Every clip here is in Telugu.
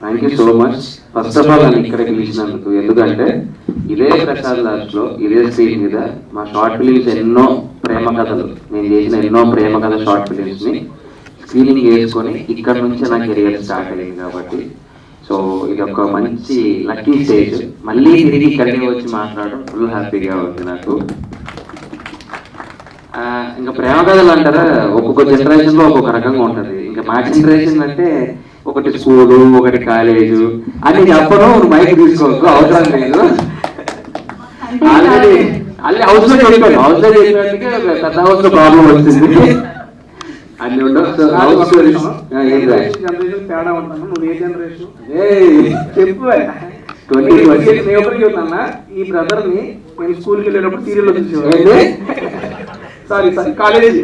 Thank you so much first of all నన్ను ఇక్కడ పిలిచినందుకు ఎందుకంటే ఇదే ప్రసాద్ లాస్ట్లో ఇదే స్క్రీన్ మీద మా షార్ట్ ఫిలిమ్స్ ఎన్నో ప్రేమ కథలు నేను చేసిన ఎన్నో ప్రేమ కథ షార్ట్ ఫిలిమ్స్ని స్క్రీనింగ్ చేసుకొని ఇక్కడ నుంచే నా కెరియర్ స్టార్ట్ అయ్యింది కాబట్టి. సో ఇది ఒక మంచి లక్కీ స్టేజ్ మళ్ళీ తిరిగి ఇక్కడికి వచ్చి మాట్లాడడం ఫుల్ హ్యాపీగా ఉంది నాకు. ఇంకా ప్రేమ కథలు అంటారా? ఒక్కొక్క జనరేషన్లో ఒక్కొక్క రకంగా ఉంటది. ఇంకా మా జనరేషన్ అంటే ఒకటి స్కూలు ఒకటి కాలేజు. అని చెప్పడం మైక్ తీసుకోవచ్చు అవసరం లేదు. ఆల్రెడీ ఆల్రెడీ హౌస్లో చెప్పాను. హౌస్లో చెప్పినందుకే పెద్ద హౌస్లో ప్రాబ్లం వచ్చింది. అన్ని ఉండవు. హౌస్ తేడా ఉంటాను నువ్వు ఏ జనరేషన్ చెప్పు ట్వంటీ నేను ఈ బ్రదర్ని నేను స్కూల్కి వెళ్ళేటప్పుడు సీరియల్ ఏంటి? సారీ సారీ కాలేజీ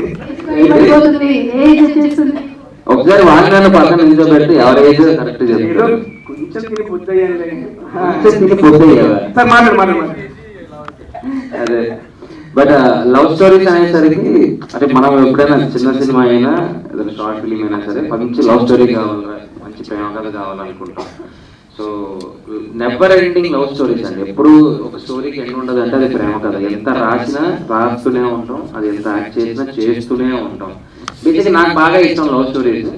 ఒకసారి వాడినాన్ని పక్కన నిల్చోబెట్టి ఎవరి ఏజ్ కరెక్ట్ ఏదో చెప్తారు కొంచెం తిని. పోతే సార్ మాట్లాడు మాట్లాడు. అదే. బట్ లవ్ స్టోరీస్ అనేసరికి అంటే మనం ఎప్పుడైనా చిన్న సినిమా అయినా ఏదైనా షార్ట్ ఫిలిం అయినా సరే మంచి లవ్ స్టోరీ కావాలి మంచి ప్రేమ కథ కావాలనుకుంటాం. So never ending love stories అండి. ఎప్పుడు ఒక స్టోరీకి ఎండ్ ఉండదు అంటే అది ప్రేమ కథ. ఎంత రాసినా రాస్తూనే ఉంటాం అది ఎంత యాక్ట్ చేసినా చేస్తూనే ఉంటాం. బేసిక్గా నాకు బాగా ఇష్టం లవ్ స్టోరీస్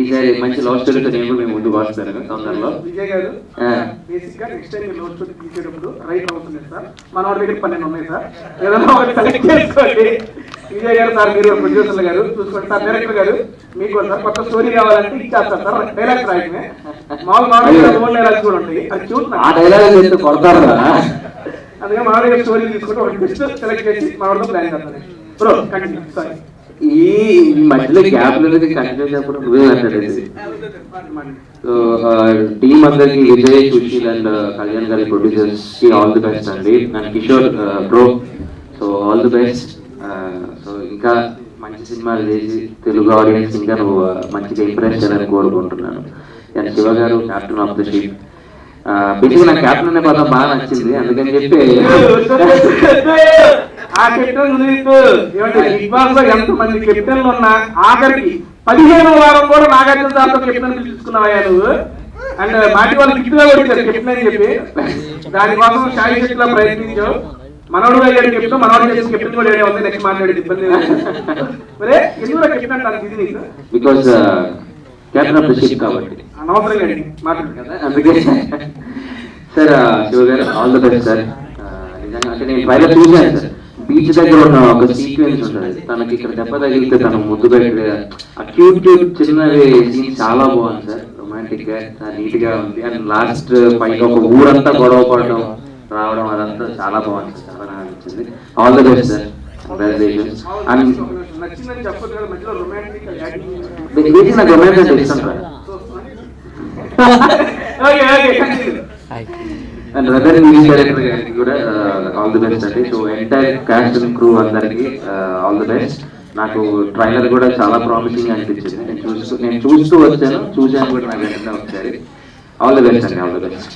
ఈసారి మంచి లవ్ స్టోరీతో నేను మేము ముందుకు వస్తాను తొందరలో. విజయ్ గారు. బేసిక్గా నెక్స్ట్ టైం మీరు లోడ్ తీసేటప్పుడు రైట్ అవుతుంది సార్. మన వాడి దగ్గర పన్నెండు ఉన్నాయి సార్. ఏదైనా ఒకటి సెలెక్ట్ చేసుకోండి. విజయ్ గారు సార్ మీరు ప్రొడ్యూసర్ గారు చూసుకోండి సార్ డైరెక్టర్ గారు మీకు సార్ కొత్త స్టోరీ కావాలంటే ఇచ్చేస్తారు సార్ డైలాగ్స్ రాయటమే. మామూలు మామూలుగా మూడు డైలాగ్స్ కూడా ఉంటాయి అది ఆ చూస్తున్నా డైలాగ్ చెప్తే కొడతారు అందుకే దగ్గర స్టోరీ తీసుకుంటే బెస్ట్ సెలెక్ట్ చేసి వాడితో ప్లాన్ చేస్తారు బ్రో కంటిన్యూ సారీ ఈ మధ్యలో గ్యాప్ అనేది కంటిన్యూ చెప్పడం నువ్వే మాట్లాడేది సో టీమ్ అందరికి విజయ్ సుశీల్ అండ్ కళ్యాణ్ గారి ప్రొడ్యూసర్స్కి ఆల్ ది బెస్ట్ అండి. And Kishore bro so all the best so ఇంకా మంచి సినిమాలు చేసి తెలుగు ఆడియన్స్ ఇంకా నువ్వు మంచిగా ఇంప్రెస్ చేయాలని కోరుకుంటున్నాను. నేను Shiva garu captain of the ship busy నాకు క్యాప్టెన్ అనే పదం బాగా నచ్చింది. అందుకని చెప్పి ఆ కెప్టెన్ బిగ్ బాస్లో ఎంత మంది కెప్టెన్లు ఉన్నా ఆఖరికి పదిహేను వారం కూడా నాగార్జున సార్తో కెప్టెన్ పిలుచుకున్నావయ్యా నువ్వు. అండ్ మాటి వాళ్ళు గిట్టుగా కొట్టారు కెప్టెన్ అని చెప్పి. దానికోసం షాయి శక్తిలో ప్రయత్నించావు. మనోడు అయ్యాడు కెప్టెన్ మనోడు చేసి కెప్టెన్ కూడా ఏడే ఉంది నెక్స్ట్ మాట్లాడేది ఇబ్బంది. మరే ఎందుకు కెప్టెన్ అంటారు ఇది నీకు? Because captain of the ship కాబట్టి. అనవసరంగా అండి మాట్లాడు కదా. అందుకే. సార్ శివ గారు ఆల్ ద బెస్ట్ సార్ నిజంగా అంటే నేను ట్రైలర్ చూశాను సార్ బీచ్ దగ్గర ఉన్న ఒక సీక్వెన్స్ ఉంటుంది. తనకి ఇక్కడ దెబ్బ తగిలితే తను ముద్దు పెట్టి ఆ క్యూట్ క్యూట్ చిన్నవి సీన్ చాలా బాగుంది సార్ రొమాంటిక్గా నీట్గా ఉంది. అండ్ లాస్ట్ పైన ఒక ఊరంతా గొడవ పడడం రావడం అదంతా చాలా బాగుంది. సార్ చాలా బాగా నచ్చింది all the best sir congratulations and romantic నాకు రొమాన్స్ అంటే ఇష్టం sir okay okay continue and rather music director గారికి కూడా ఆల్ ది బెస్ట్ అండి. So entire cast and crew అందరికి ఆల్ ది బెస్ట్ నాకు ట్రైలర్ కూడా చాలా ప్రామిసింగ్ అనిపించింది. నేను చూస్తూ నేను చూస్తూ వచ్చాను. చూశాను కూడా నాకు వెంటనే ఒకసారి. ఆల్ ది బెస్ట్ అండి ఆల్ ది బెస్ట్